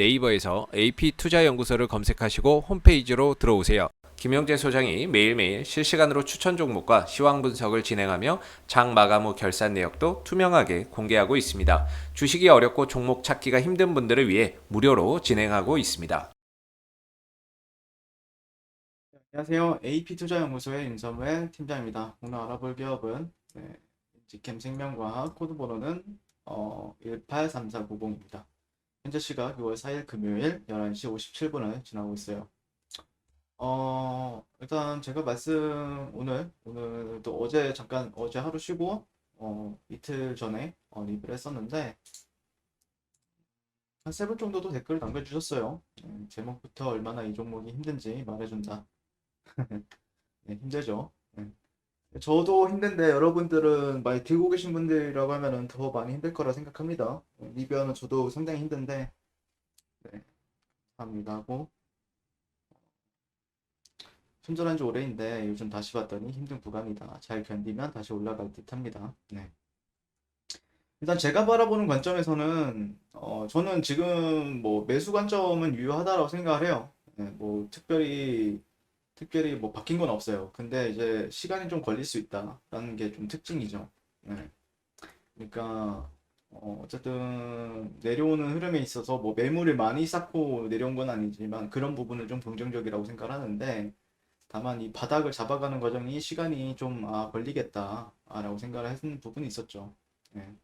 네이버에서 AP투자연구소를 검색하시고 홈페이지로 들어오세요. 김영재 소장이 매일매일 실시간으로 추천 종목과 시황 분석을 진행하며 장 마감 후 결산 내역도 투명하게 공개하고 있습니다. 주식이 어렵고 종목 찾기가 힘든 분들을 위해 무료로 진행하고 있습니다. 안녕하세요. AP투자연구소의 윤서무의 팀장입니다. 오늘 알아볼 기업은 네, 직캠 생명과학 코드 번호는 어, 183490입니다. 현재 시각 6월 4일 금요일 11시 57분을 지나고 있어요. 어, 일단 제가 말씀 오늘 오늘 또 어제 잠깐 어제 하루 쉬고 어, 이틀 전에 어, 리뷰를 했었는데 한 세 분 정도도 댓글을 남겨주셨어요. 음, 제목부터 얼마나 이 종목이 힘든지 말해준다. 네, 힘들죠. 네. 저도 힘든데 여러분들은 많이 들고 계신 분들이라고 하면은 더 많이 힘들 거라 생각합니다. 네, 리뷰하는 저도 상당히 힘든데, 네, 감사합니다 하고, 손절한 지 오래인데 요즘 다시 봤더니 힘든 구간이다. 잘 견디면 다시 올라갈 듯 합니다. 네. 일단 제가 바라보는 관점에서는, 어, 저는 지금 뭐 매수 관점은 유효하다고 생각을 해요. 네, 뭐 특별히 특별히 뭐 바뀐 건 없어요. 근데 이제 시간이 좀 걸릴 수 있다라는 게 좀 특징이죠. 네. 그러니까 어, 어쨌든 내려오는 흐름에 있어서 뭐 매물을 많이 쌓고 내려온 건 아니지만 그런 부분은 좀 긍정적이라고 생각을 하는데 다만 이 바닥을 잡아가는 과정이 시간이 좀 아, 걸리겠다라고 생각을 했는 부분이 있었죠. 네.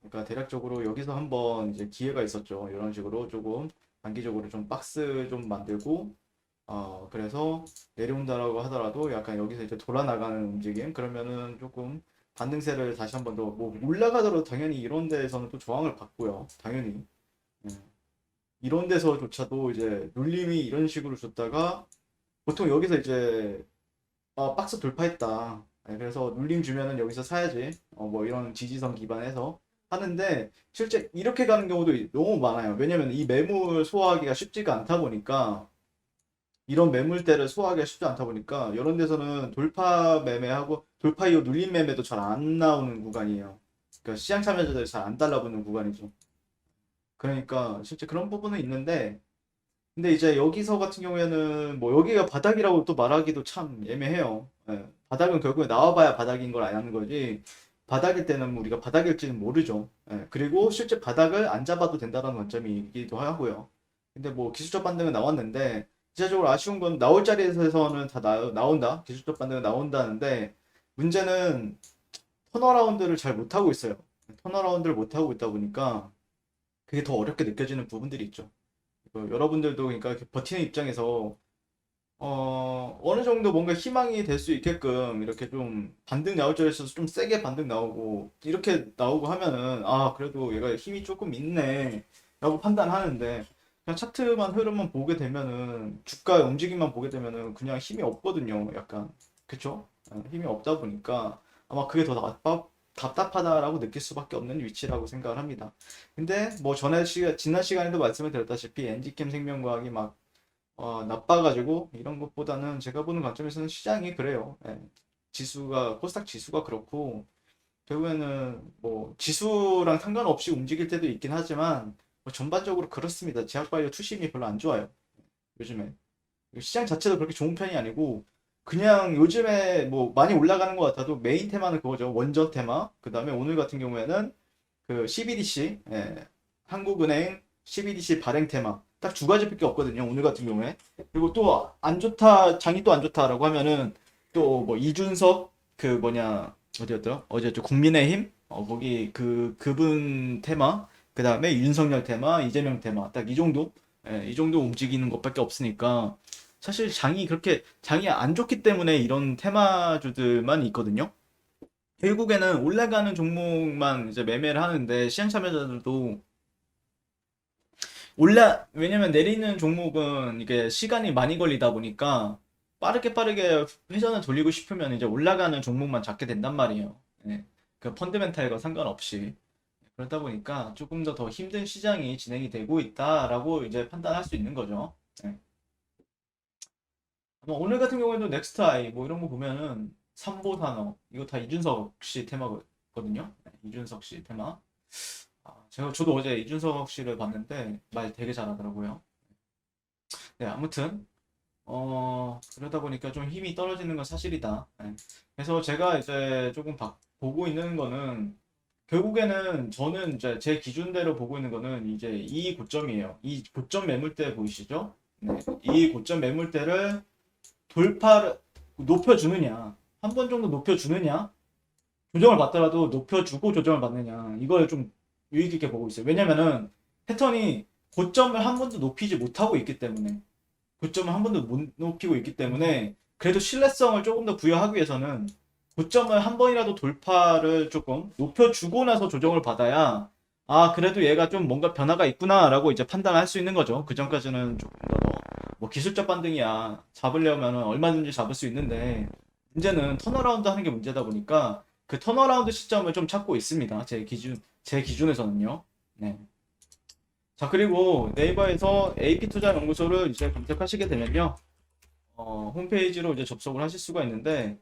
그러니까 대략적으로 여기서 한번 이제 기회가 있었죠. 이런 식으로 조금 단기적으로 좀 박스 좀 만들고 어, 그래서 내려온다라고 하더라도 약간 여기서 이제 돌아 나가는 움직임 그러면은 조금 반등세를 다시 한 번 더 뭐 올라가더라도 당연히 이런 데에서는 또 저항을 받고요. 당연히 예. 이런 데서조차도 이제 눌림이 이런 식으로 줬다가 보통 여기서 이제 아, 박스 돌파했다. 예, 그래서 눌림 주면은 여기서 사야지. 어, 뭐 이런 지지선 기반에서 하는데 실제 이렇게 가는 경우도 너무 많아요. 왜냐면 이 매물 소화하기가 쉽지가 않다 보니까 이런 매물대를 소화하기가 쉽지 않다 보니까 이런 데서는 돌파 매매하고 돌파 이후 눌림 매매도 잘 안 나오는 구간이에요. 그러니까 시장 참여자들이 잘 안 달라붙는 구간이죠. 그러니까 실제 그런 부분은 있는데 근데 이제 여기서 같은 경우에는 뭐 여기가 바닥이라고 또 말하기도 참 애매해요. 예. 바닥은 결국에 나와봐야 바닥인 걸 아는 거지. 바닥일 때는 우리가 바닥일지는 모르죠. 예. 그리고 실제 바닥을 안 잡아도 된다는 관점이기도 하고요. 근데 뭐 기술적 반등은 나왔는데 기본적으로 아쉬운 건 나올 자리에서는 다 나, 나온다. 기술적 반등은 나온다는데 문제는 턴어라운드를 잘 못하고 있어요. 턴어라운드를 못하고 있다 보니까 그게 더 어렵게 느껴지는 부분들이 있죠. 그 여러분들도 그러니까 버티는 입장에서 어, 어느 정도 뭔가 희망이 될 수 있게끔 이렇게 좀 반등 나올 줄 알았어서 좀 세게 반등 나오고 이렇게 나오고 하면은 아 그래도 얘가 힘이 조금 있네 라고 판단하는데 그냥 차트만 흐름만 보게 되면은 주가 움직임만 보게 되면은 그냥 힘이 없거든요. 약간 그쵸? 어, 힘이 없다 보니까 아마 그게 더 답답, 답답하다라고 느낄 수밖에 없는 위치라고 생각을 합니다. 근데 뭐 전에 시간 지난 시간에도 말씀을 드렸다시피 엔지캠 생명과학이 막 어, 나빠가지고 이런 것보다는 제가 보는 관점에서는 시장이 그래요. 예. 지수가 코스닥 지수가 그렇고 결국에는 뭐 지수랑 상관없이 움직일 때도 있긴 하지만 뭐 전반적으로 그렇습니다. 제약바이오 투심이 별로 안 좋아요. 요즘에. 시장 자체도 그렇게 좋은 편이 아니고, 그냥 요즘에 뭐 많이 올라가는 것 같아도 메인 테마는 그거죠. 원전 테마. 그 다음에 오늘 같은 경우에는 그 CBDC, 예, 한국은행 CBDC 발행 테마. 딱 두 가지밖에 없거든요. 오늘 같은 경우에. 그리고 또 안 좋다, 장이 또 안 좋다라고 하면은 또 뭐 이준석 그 뭐냐, 어디였더라? 어제죠. 국민의힘? 어, 거기 그, 그분 테마. 그 다음에 윤석열 테마, 이재명 테마, 딱 이 정도? 예, 이 정도 움직이는 것밖에 없으니까, 사실 장이 그렇게, 장이 안 좋기 때문에 이런 테마주들만 있거든요. 결국에는 올라가는 종목만 이제 매매를 하는데, 시장 참여자들도, 올라, 왜냐면 내리는 종목은 이게 시간이 많이 걸리다 보니까, 빠르게 빠르게 회전을 돌리고 싶으면 이제 올라가는 종목만 잡게 된단 말이에요. 예, 그 펀드멘탈과 상관없이. 그러다 보니까 조금 더 더 힘든 시장이 진행이 되고 있다라고 이제 판단할 수 있는 거죠. 네. 뭐 오늘 같은 경우에도 넥스트 아이 뭐 이런 거 보면은 삼보 산업 이거 다 이준석 씨 테마거든요. 네, 이준석 씨 테마. 아, 제가 저도 어제 이준석 씨를 봤는데 말 되게 잘하더라고요. 네, 아무튼 어 그러다 보니까 좀 힘이 떨어지는 건 사실이다. 네. 그래서 제가 이제 조금 바- 보고 있는 거는 결국에는 저는 이제 제 기준대로 보고 있는 거는 이제 이 고점이에요. 이 고점 매물대 보이시죠? 네, 이 고점 매물대를 돌파를 높여주느냐, 한 번 정도 높여주느냐, 조정을 받더라도 높여주고 조정을 받느냐, 이걸 좀 유의 깊게 보고 있어요. 왜냐면은 패턴이 고점을 한 번도 높이지 못하고 있기 때문에, 고점을 한 번도 못 높이고 있기 때문에, 그래도 신뢰성을 조금 더 부여하기 위해서는 고점을 한 번이라도 돌파를 조금 높여주고 나서 조정을 받아야, 아, 그래도 얘가 좀 뭔가 변화가 있구나라고 이제 판단할 수 있는 거죠. 그 전까지는 조금 더, 뭐 기술적 반등이야. 잡으려면 얼마든지 잡을 수 있는데, 문제는 턴어라운드 하는 게 문제다 보니까, 그 턴어라운드 시점을 좀 찾고 있습니다. 제 기준, 제 기준에서는요. 네. 자, 그리고 네이버에서 AP투자 연구소를 이제 검색하시게 되면요. 어, 홈페이지로 이제 접속을 하실 수가 있는데,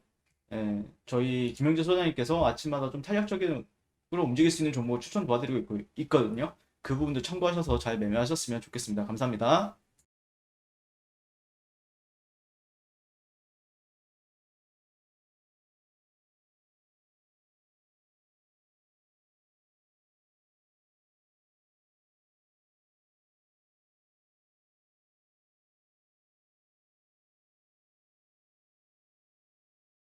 예, 저희 김영재 소장님께서 아침마다 좀 탄력적으로 움직일 수 있는 종목을 추천 도와드리고 있고, 있거든요. 그 부분도 참고하셔서 잘 매매하셨으면 좋겠습니다. 감사합니다.